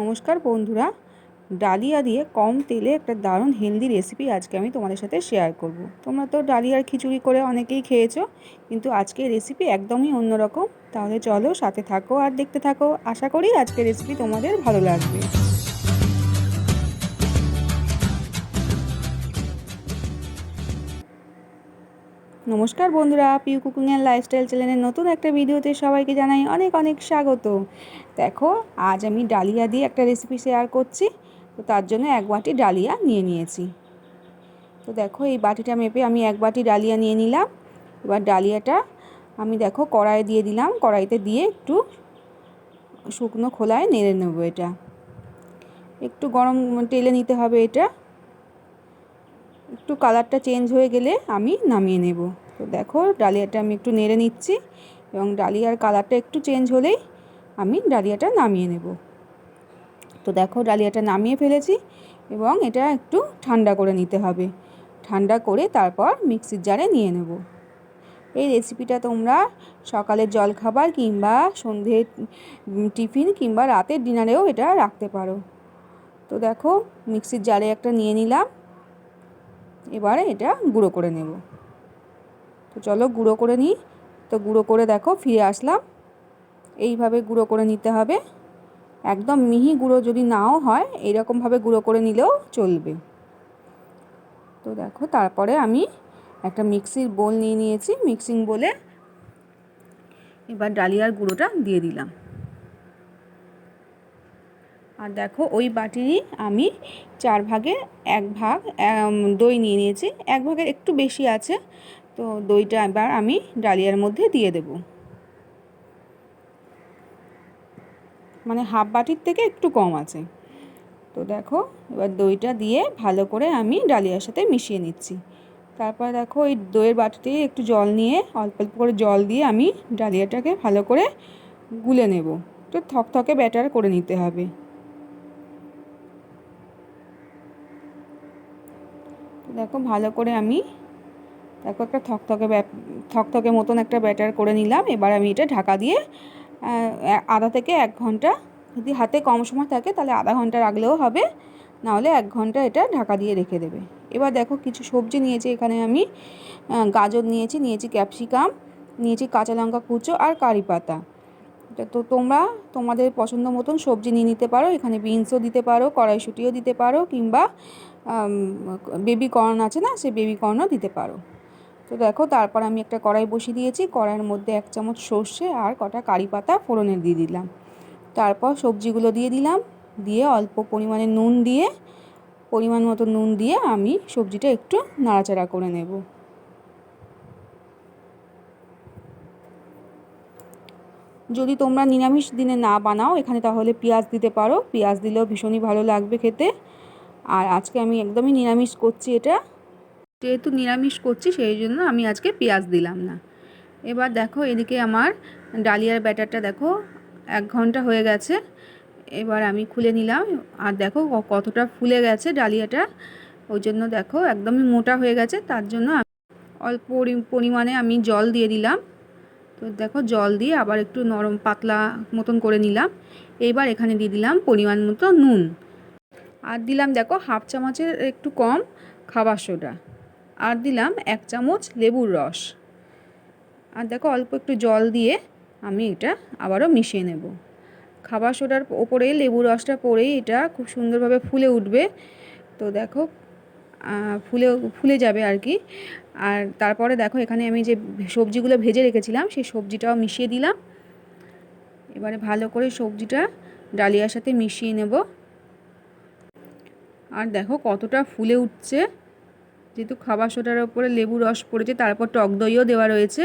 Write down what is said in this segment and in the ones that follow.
নমস্কার বন্ধুরা। ডালিয়া দিয়ে কম তেলে একটা দারুণ হেলদি রেসিপি আজকে আমি তোমাদের সাথে শেয়ার করব। তোমরা তো ডালিয়ার খিচুড়ি করে অনেকেই খেয়েছো, কিন্তু আজকে রেসিপি একদমই অন্যরকম। তাহলে চলো সাথে থাকো আর দেখতে থাকো। আশা করি আজকে রেসিপি তোমাদের ভালো লাগবে। নমস্কার বন্ধুরা, পিউ কুকিং অ্যান্ড লাইফস্টাইল চ্যানেলের নতুন একটা ভিডিওতে সবাইকে জানাই অনেক অনেক স্বাগত। দেখো, আজ আমি ডালিয়া দিয়ে একটা রেসিপি শেয়ার করছি, তো তার জন্য এক বাটি ডালিয়া নিয়ে নিয়েছি। তো দেখো, এই বাটিটা মেপে আমি এক বাটি ডালিয়া নিয়ে নিলাম। এবার ডালিয়াটা আমি দেখো কড়াইয়ে দিয়ে দিলাম। কড়াইতে দিয়ে একটু শুকনো খোলায় নেড়ে নেব এটা। একটু গরম তেলে নিতে হবে এটা। একটু কালারটা চেঞ্জ হয়ে গেলে আমি নামিয়ে নেব। তো দেখো, ডালিয়াটা আমি একটু নেড়ে নিচ্ছি এবং ডালিয়ার কালারটা একটু চেঞ্জ হলেই আমি ডালিয়াটা নামিয়ে নেব। তো দেখো, ডালিয়াটা নামিয়ে ফেলেছি এবং এটা একটু ঠান্ডা করে নিতে হবে। ঠান্ডা করে তারপর মিক্সির জারে নিয়ে নেব। এই রেসিপিটা তোমরা সকালের জলখাবার কিংবা সন্ধে টিফিন কিংবা রাতের ডিনারেও এটা রাখতে পারো। তো দেখো, মিক্সির জারে একটা নিয়ে নিলাম। এবারে এটা গুঁড়ো করে নেব। তো চলো গুঁড়ো করে নিই। তো গুঁড়ো করে দেখো ফিরে আসলাম। এইভাবে গুঁড়ো করে নিতে হবে। একদম মিহি গুঁড়ো যদি নাও হয়, এইরকমভাবে গুঁড়ো করে নিলেও চলবে। তো দেখো তারপরে আমি একটা মিক্সির বোল নিয়ে নিয়েছি। মিক্সিং বোলে এবার ডালিয়ার গুঁড়োটা দিয়ে দিলাম। আর দেখো ওই বাটিরই আমি চার ভাগে এক ভাগ দই নিয়ে নিয়েছি। এক ভাগের একটু বেশি আছে তো দইটা এবার আমি ডালিয়ার মধ্যে দিয়ে দেব। মানে হাফ বাটির থেকে একটু কম আছে। তো দেখো, এবার দইটা দিয়ে ভালো করে আমি ডালিয়ার সাথে মিশিয়ে নিচ্ছি। তারপর দেখো ওই দইয়ের বাটিতে একটু জল নিয়ে অল্প অল্প করে জল দিয়ে আমি ডালিয়াটাকে ভালো করে গুলে নেব। একটু থকথকে ব্যাটার করে নিতে হবে। দেখো, ভালো করে আমি দেখো একটা থকথকে থকথকে মতন একটা ব্যাটার করে নিলাম। এবার আমি এটা ঢাকা দিয়ে আধা থেকে এক ঘণ্টা, যদি হাতে কম সময় থাকে তাহলে আধা ঘণ্টা রাখলেও হবে, নাহলে এক ঘণ্টা এটা ঢাকা দিয়ে রেখে দেবে। এবার দেখো কিছু সবজি নিয়েছি, এখানে আমি গাজর নিয়েছি নিয়েছি ক্যাপসিকাম, নিয়েছি কাঁচা লঙ্কা কুচো আর কারি পাতা। তো তোমরা তোমাদের পছন্দ মতন সবজি নিয়ে নিতে পারো, এখানে বিনসও দিতে পারো, কড়াইশুটিও দিতে পারো, কিংবা বেবি কর্ন আছে না, সে বেবি কর্নও দিতে পারো। তো দেখো, তারপর আমি একটা কড়াই বসিয়ে দিয়েছি। কড়াইয়ের মধ্যে এক চামচ সর্ষে আর কটা কারি পাতা ফোড়নে দিয়ে দিলাম। তারপর সবজিগুলো দিয়ে দিলাম। দিয়ে অল্প পরিমাণে নুন দিয়ে, পরিমাণ মতো নুন দিয়ে আমি সবজিটা একটু নাড়াচাড়া করে নেব। যদি তোমরা নিরামিষ দিনে না বানাও, এখানে তাহলে পেঁয়াজ দিতে পারো। পেঁয়াজ দিলেও ভীষণই ভালো লাগবে খেতে। আর আজকে আমি একদমই নিরামিষ করছি এটা। যেহেতু নিরামিষ করছি, সেই জন্য আমি আজকে পেঁয়াজ দিলাম না। এবার দেখো এদিকে আমার ডালিয়ার ব্যাটারটা দেখো, এক ঘণ্টা হয়ে গেছে। এবার আমি খুলে নিলাম। আর দেখো কতটা ফুলে গেছে ডালিয়াটা। ওই জন্য দেখো একদমই মোটা হয়ে গেছে, তার জন্য অল্প পরিমাণে আমি জল দিয়ে দিলাম। তো দেখো জল দিয়ে আবার একটু নরম পাতলা মতন করে নিলাম। এবার এখানে দিয়ে দিলাম পরিমাণ মতো নুন। আর দিলাম দেখো হাফ চামচের একটু কম খাবার সোডা। আর দিলাম এক চামচ লেবুর রস। আর দেখো অল্প একটু জল দিয়ে আমি এটা আবারও মিশিয়ে নেব। খাবার সোডার ওপরে লেবুর রসটা পরেই এটা খুব সুন্দরভাবে ফুলে উঠবে। তো দেখো ফুলে ফুলে যাবে আর কি। আর তারপরে দেখো এখানে আমি যে সবজিগুলো ভেজে রেখেছিলাম, সেই সবজিটাও মিশিয়ে দিলাম। এবারে ভালো করে সবজিটা ডালিয়ার সাথে মিশিয়ে নেব। আর দেখো কতটা ফুলে উঠছে। যেহেতু খাবার সোটার ওপরে লেবু রস পড়েছে, তারপর টক দইও দেওয়া রয়েছে।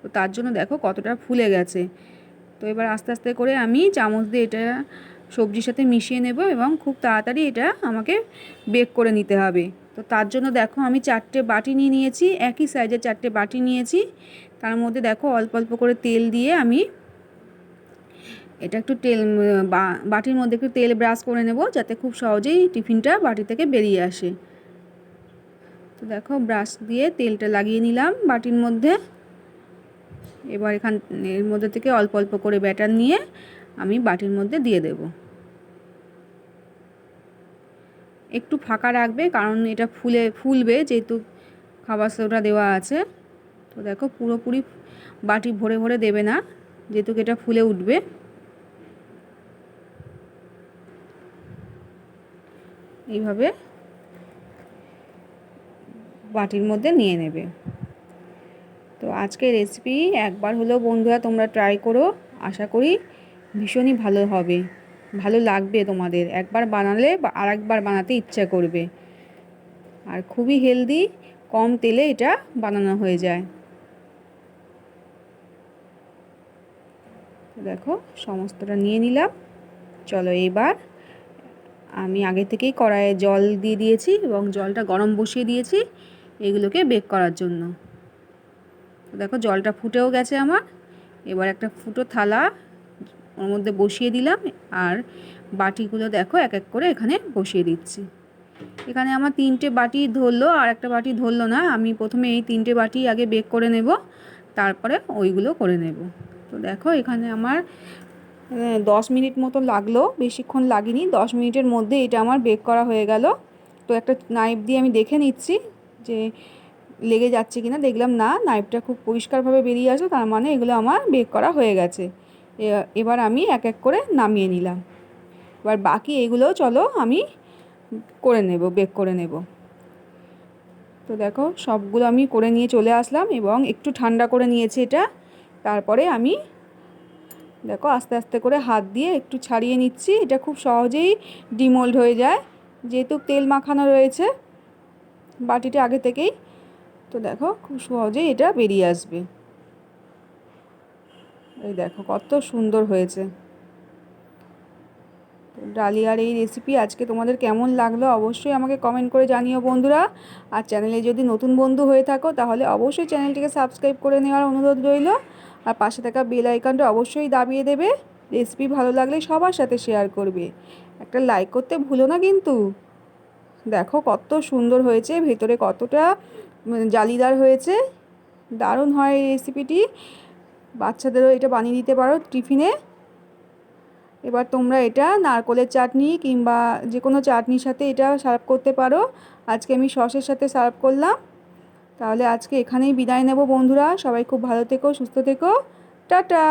তো তার জন্য দেখো কতটা ফুলে গেছে। তো এবার আস্তে আস্তে করে আমি চামচ দিয়ে এটা সবজির সাথে মিশিয়ে নেব এবং খুব তাড়াতাড়ি এটা আমাকে বেক করে নিতে হবে। তো তার জন্য দেখো আমি চারটে বাটি নিয়ে নিয়েছি, একই সাইজের চারটে বাটি নিয়েছি। তার মধ্যে দেখো অল্প অল্প করে তেল দিয়ে আমি এটা একটু তেল বাটির মধ্যে একটু তেল ব্রাশ করে নেব যাতে খুব সহজেই টিফিনটা বাটি থেকে বেরিয়ে আসে। তো দেখো ব্রাশ দিয়ে তেলটা লাগিয়ে নিলাম বাটির মধ্যে। এবার এখান, এর মধ্যে থেকে অল্প অল্প করে ব্যাটার নিয়ে আমি বাটির মধ্যে দিয়ে দেব। একটু ফাঁকা রাখবে কারণ এটা ফুলে, ফুলবে যেহেতু খাবার সোডা দেওয়া আছে। তো দেখো পুরোপুরি বাটি ভরে ভরে দেবে না, যেহেতু এটা ফুলে উঠবে। এইভাবে বাটির মধ্যে নিয়ে নেবে। তো আজকে রেসিপি একবার হলেও বন্ধুরা তোমরা ট্রাই করো। আশা করি ভীষণই ভালো হবে। ভালো লাগবে তোমাদের। একবার বানালে আর একবার বানাতে ইচ্ছা করবে। আর খুবই হেলদি কম তেলে এটা বানানো হয়ে যায়। দেখো, সমস্তটা নিয়ে নিলাম। চলো এবার আমি আগে থেকেই কড়াইয়ে জল দিয়ে দিয়েছি এবং জলটা গরম বসিয়ে দিয়েছি। এগুলোকে বেক করার জন্য। দেখো জলটা ফুটেও গেছে আমার। এবার একটা ফুটো থালা ওর মধ্যে বসিয়ে দিলাম আর বাটিগুলো দেখো এক এক করে এখানে বসিয়ে দিচ্ছি। এখানে আমার তিনটে বাটি ধরলো আর একটা বাটি ধরলো না। আমি প্রথমে এই তিনটে বাটি আগে বেক করে নেব, তারপরে ওইগুলো করে নেব। তো দেখো এখানে আমার দশ মিনিট মতো লাগল, বেশিক্ষণ লাগেনি। দশ মিনিটের মধ্যে এটা আমার বেক করা হয়ে গেল। তো একটা নাইফ দিয়ে আমি দেখে নিচ্ছি। যে লেগে যাচ্ছে কিনা দেখলাম না নাইফটা খুব পরিষ্কারভাবে বেরিয়ে আসলো, তার মানে এগুলো আমার বেক করা হয়ে গেছে। এবার আমি এক এক করে নামিয়ে নিলাম। এবার বাকি এগুলোও চলো আমি করে নেব বেক করে নেব। তো দেখো, সবগুলো আমি করে নিয়ে চলে আসলাম এবং একটু ঠান্ডা করে নিয়েছি এটা। তারপরে আমি দেখো, আস্তে আস্তে করে হাত দিয়ে একটু ছাড়িয়ে নিচ্ছি। এটা খুব সহজেই ডিমোল্ড হয়ে যায়। যেহেতু তেল মাখানো রয়েছে বাটিটা আগে থেকেই। তো দেখো, খুব সহজেই এটা বেরিয়ে আসবে। এই দেখো, কত সুন্দর হয়েছে। ডালিয়ার এই রেসিপি আজকে তোমাদের কেমন লাগল অবশ্যই আমাকে কমেন্ট করে জানিও বন্ধুরা। আর চ্যানেলে যদি নতুন বন্ধু হয়ে থাকো, তাহলে অবশ্যই চ্যানেলটিকে সাবস্ক্রাইব করে নেওয়ার অনুরোধ রইল। আর পাশে থাকা বেল আইকনটা অবশ্যই দাবিয়ে দেবে। রেসিপি ভালো লাগলে সবার সাথে শেয়ার করবে। একটা লাইক করতে ভুলো না কিন্তু। দেখো কত সুন্দর হয়েছে, ভেতরে কতটা জালিদার হয়েছে। দারুণ হয় এই রেসিপিটি বাচ্চাদেরও এটা বানিয়ে দিতে পারো টিফিনে। এবার তোমরা এটা নারকলের চাটনি কিংবা যে কোনো চাটনির সাথে এটা সার্ভ করতে পারো। আজকে আমি সসের সাথে সার্ভ করলাম। তাহলে আজকে এখানেই বিদায় নেব বন্ধুরা। সবাই খুব ভালো থেকো, সুস্থ থেকো। টাটা!